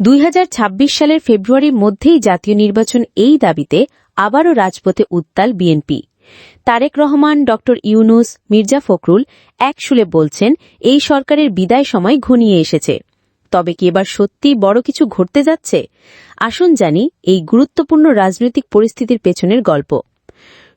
দুই হাজার ছাব্বিশ সালের ফেব্রুয়ারির মধ্যেই জাতীয় নির্বাচন এই দাবিতে আবারও রাজপথে উত্তাল বিএনপি। তারেক রহমান, ড. ইউনুস, মির্জা ফখরুল এক সুলে বলছেন, এই সরকারের বিদায় সময় ঘনিয়ে এসেছে। তবে কি এবার সত্যি বড় কিছু ঘটতে যাচ্ছে? আসুন জানি এই গুরুত্বপূর্ণ রাজনৈতিক পরিস্থিতির পেছনের গল্প।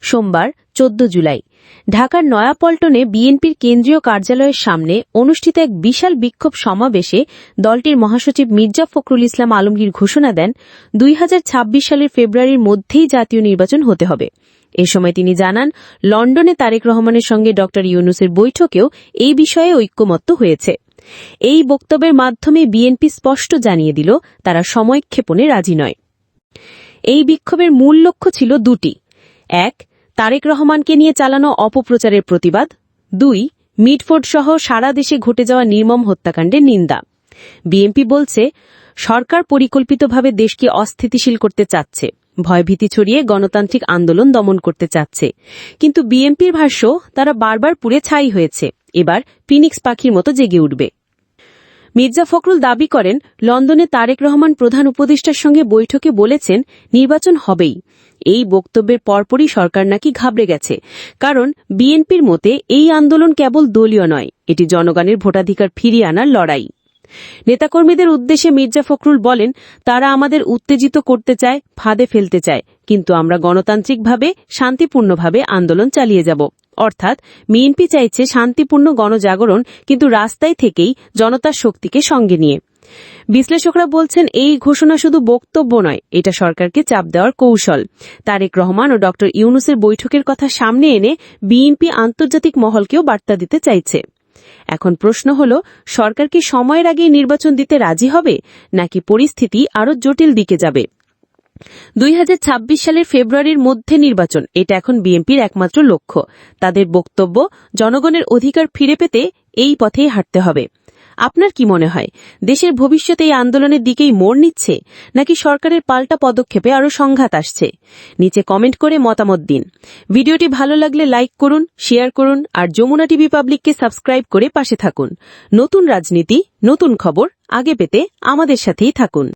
সোমবার, চোদ্দ জুলাই। ঢাকার নয়াপল্টনে বিএনপির কেন্দ্রীয় কার্যালয়ের সামনে অনুষ্ঠিত এক বিশাল বিক্ষোভ সমাবেশে দলটির মহাসচিব মির্জা ফখরুল ইসলাম আলমগীর ঘোষণা দেন, দুই হাজার ছাব্বিশ সালের ফেব্রুয়ারির মধ্যেই জাতীয় নির্বাচন হতে হবে। এ সময় তিনি জানান, লন্ডনে তারেক রহমানের সঙ্গে ড. ইউনুসের বৈঠকেও এই বিষয়ে ঐক্যমত্য হয়েছে। এই বক্তব্যের মাধ্যমে বিএনপি স্পষ্ট জানিয়ে দিল, তারা সময়ক্ষেপণে রাজি নয়। এই বিক্ষোভের মূল লক্ষ্য ছিল দুটি। এক তারেক রহমানকে নিয়ে চালানো অপপ্রচারের প্রতিবাদ। দুই, মিটফোর্ড সহ সারা দেশে ঘটে যাওয়া নির্মম হত্যাকাণ্ডের নিন্দা। বিএনপি বলছে, সরকার পরিকল্পিতভাবে দেশকে অস্থিতিশীল করতে চাচ্ছে, ভয়ভীতি ছড়িয়ে গণতান্ত্রিক আন্দোলন দমন করতে চাচ্ছে। কিন্তু বিএনপির ভাষ্য, তারা বারবার পুড়ে ছাই হয়েছে। এবার ফিনিক্স পাখির মতো জেগে উঠবে। মির্জা ফখরুল দাবি করেন, লন্ডনে তারেক রহমান প্রধান উপদেষ্টার সঙ্গে বৈঠকে বলেছেন, নির্বাচন হবেই। এই বক্তব্যের পরপরই সরকার নাকি ঘাবড়ে গেছে। কারণ, বিএনপির মতে এই আন্দোলন কেবল দলীয় নয়, এটি জনগণের ভোটাধিকার ফিরিয়ে আনার লড়াই। নেতাকর্মীদের উদ্দেশ্যে মির্জা ফখরুল বলেন, তারা আমাদের উত্তেজিত করতে চায়, ফাঁদে ফেলতে চায়, কিন্তু আমরা গণতান্ত্রিকভাবে, শান্তিপূর্ণভাবে আন্দোলন চালিয়ে যাব। অর্থাৎ বিএনপি চাইছে শান্তিপূর্ণ গণজাগরণ, কিন্তু রাস্তায় থেকেই জনতার শক্তিকে সঙ্গে নিয়ে। বিশ্লেষকরা বলছেন, এই ঘোষণা শুধু বক্তব্য নয়, এটা সরকারকে চাপ দেওয়ার কৌশল। তারেক রহমান ও ড ইউনুসের বৈঠকের কথা সামনে এনে বিএনপি আন্তর্জাতিক মহলকেও বার্তা দিতে চাইছে। এখন প্রশ্ন হল, সরকার কি সময়ের আগেই নির্বাচন দিতে রাজি হবে, নাকি পরিস্থিতি আরও জটিল দিকে যাবে? দুই হাজার ছাব্বিশ সালের ফেব্রুয়ারির মধ্যে নির্বাচন। এটা এখন বিএনপির একমাত্র লক্ষ্য। তাদের বক্তব্য, জনগণের অধিকার ফিরে পেতে এই পথেই হাঁটতে হবে। আপনার কি মনে হয়, দেশের ভবিষ্যতে এই আন্দোলনের দিকেই মোড় নিচ্ছে, নাকি সরকারের পাল্টা পদক্ষেপে আরও সংঘাত আসছে? নিচে কমেন্ট করে মতামত দিন। ভিডিওটি ভালো লাগলে লাইক করুন, শেয়ার করুন, আর যমুনা টিভি পাবলিককে সাবস্ক্রাইব করে পাশে থাকুন। নতুন রাজনীতি, নতুন খবর আগে পেতে আমাদের সাথেই থাকুন।